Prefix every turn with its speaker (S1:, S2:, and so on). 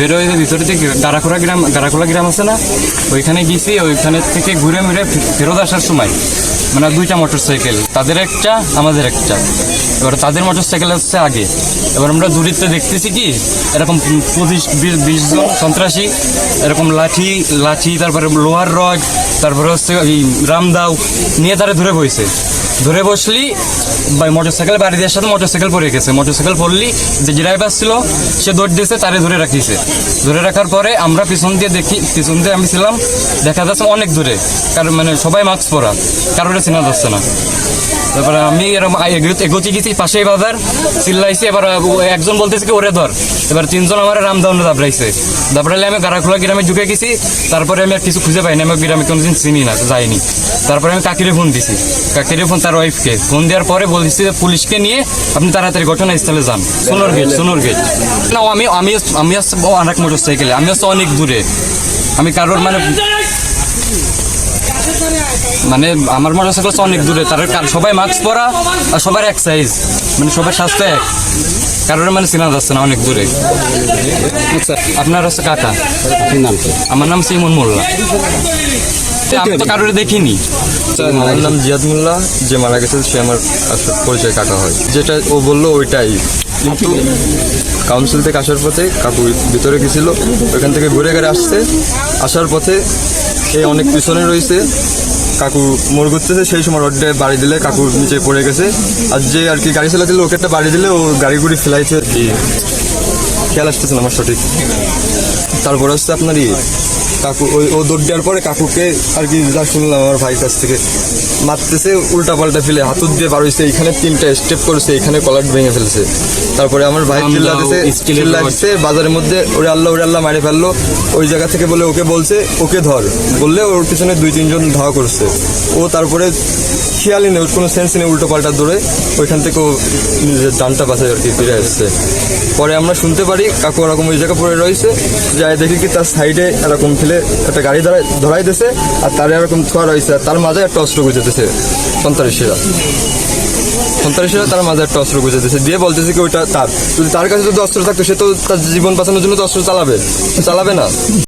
S1: বেরোয় ভিতরে থেকে গারাখোলা গ্রাম গারাখোলা গ্রাম আছে না, ওইখানে গেছি, ওইখানে থেকে ঘুরে ফে- ফেরত আসার সময় মানে দুইটা মোটর সাইকেল তাদের একটা, আমাদের একটা। এবার তাদের মোটর সাইকেল আসছে আগে। এবার আমরা দূরিত্বে দেখতেছি কি, এরকম পঁচিশ, বিশ বিশ জন সন্ত্রাসী, এরকম লাঠি লাঠি, তারপরে লোহার রড, তারপরে হচ্ছে এই রামদাও নিয়ে তারা ধরে বইছে। ধরে বসলি মোটর সাইকেল বাড়ি দেওয়ার সাথে মোটর সাইকেল পড়ে গেছে। মোটর সাইকেল পড়লি যে ড্রাইভার ছিল, সে দৌড় দিয়েছে, তারে ধরে রাখিছে। ধরে রাখার পরে আমরা পিছন দিয়ে দেখি, পিছন দিয়ে আমি ছিলাম, দেখা যাচ্ছে অনেক দূরে। কারণ মানে সবাই মাস্ক পরা, কারোর চেনা যাচ্ছে না। তারপরে আমি এরকম এগো- এগোতে গেছি পাশেই বাজার চিল্লাইছি এবার একজন বলতেছে কি ওরে ধর। এবার তিনজন আমার রামদাউনে দাবড়াইছে। দাবড়াইলে আমি গারাখোলা গ্রামে ঢুকে গেছি তারপরে আমি আর কিছু খুঁজে পাইনি আমি গ্রামে কোনোদিন চিনি না যাইনি। তারপরে আমি কাকিরে ফোন দিছি। কাকিরে ফোন তার ওয়াইফকে ফোন দেওয়ার পরে বলছি যে পুলিশকে নিয়ে আপনি তাড়াতাড়ি ঘটনাস্থলে যান। সোনোর গেট সোনোর গেট না আমি আমি আমি আসছি অনেক মোটর সাইকেলে আমি আসছি অনেক দূরে। আমি কারোর মানে মানে আমার মোটর সাইকেল অনেক দূরে তার কার- সবাই মাস্ক পরা আর সবার এক সাইজ মানে সবার স্বাস্থ্য এক। কারোর মানে চেনা যাচ্ছে না অনেক দূরে।
S2: আচ্ছা
S1: আপনার হচ্ছে কাকা?
S2: নাম
S1: আমার নাম সিমন মোল্লা। আমি তো কারোর দেখিনি।
S3: আমার নাম জিয়াদ মোল্লা যে মারা গেছে সে আমার আসল পরিচয় কাকা হয়। যেটা ও বলল ওইটাই। কিন্তু কাউন্সিল থেকে আসার পথে কাকু ভিতরে গেছিল ওইখান থেকে ঘুরে ঘুরে আসছে আসার পথে এ অনেক পিছনে রয়েছে, কাকু মোর ঘুরতেছে, সেই সময় রডে বাড়ি দিলে কাকুর নিচে পড়ে গেছে। আর যে আর কি গাড়ি চালাচ্ছিল ওকে একটা বাড়ি দিলে ও গাড়ি গুড়ি ফেলাইছে আর কি। খেয়াল আসতেছে না আমার সঠিক। তারপরে হচ্ছে আপনার ইয়ে কাকু ওই ও দৌড় দেওয়ার পরে কাকুকে আর কি যা শুনলাম আমার ভাইয়ের কাছ থেকে। মারতেছে উল্টা পাল্টা ফেলে হাতুর দিয়ে বার হয়েছে এখানে তিনটা স্টেপ করেছে এখানে কলার ভেঙে ফেলেছে। তারপরে আমার ভাই
S1: আমরাও
S3: চিল্লাতেছে
S1: স্টিলের
S3: চিল্লাচ্ছে বাজারের মধ্যে ওরে আল্লাহ ওরে আল্লাহ মারে ফেলল। ওই জায়গা থেকে বলে ওকে বলছে ওকে ধর। বললে ওর পিছনে দুই তিনজন ধাওয়া করছে। ও তারপরে খেয়ালই নেই, কোনো সেন্স নেই উল্টো পাল্টা দৌড়ে। ওইখান থেকে ও নিজের ডানটা বাসায় আর কি ফিরে আসছে। পরে আমরা শুনতে পারি, কাকু ওরকম ওই জায়গা পড়ে রয়েছে। যাই দেখি কি তার সাইডে এরকম ফেলে একটা গাড়ি ধরাই ধরাই দিয়েছে, আর তার এরকম থোয়া রয়েছে। তার মাঝে একটা অস্ত্র গুজেতেছে সন্ত্রাসীরা। সন্ত্রাসীরা তার মাঝে একটা অস্ত্র গুজেতেছে দিয়ে বলতেছে কি ওইটা তার। যদি তার কাছে যদি অস্ত্র থাকতো, সে তো তার জীবন বাঁচানোর জন্য তো অস্ত্র চালাবে। চালাবে না।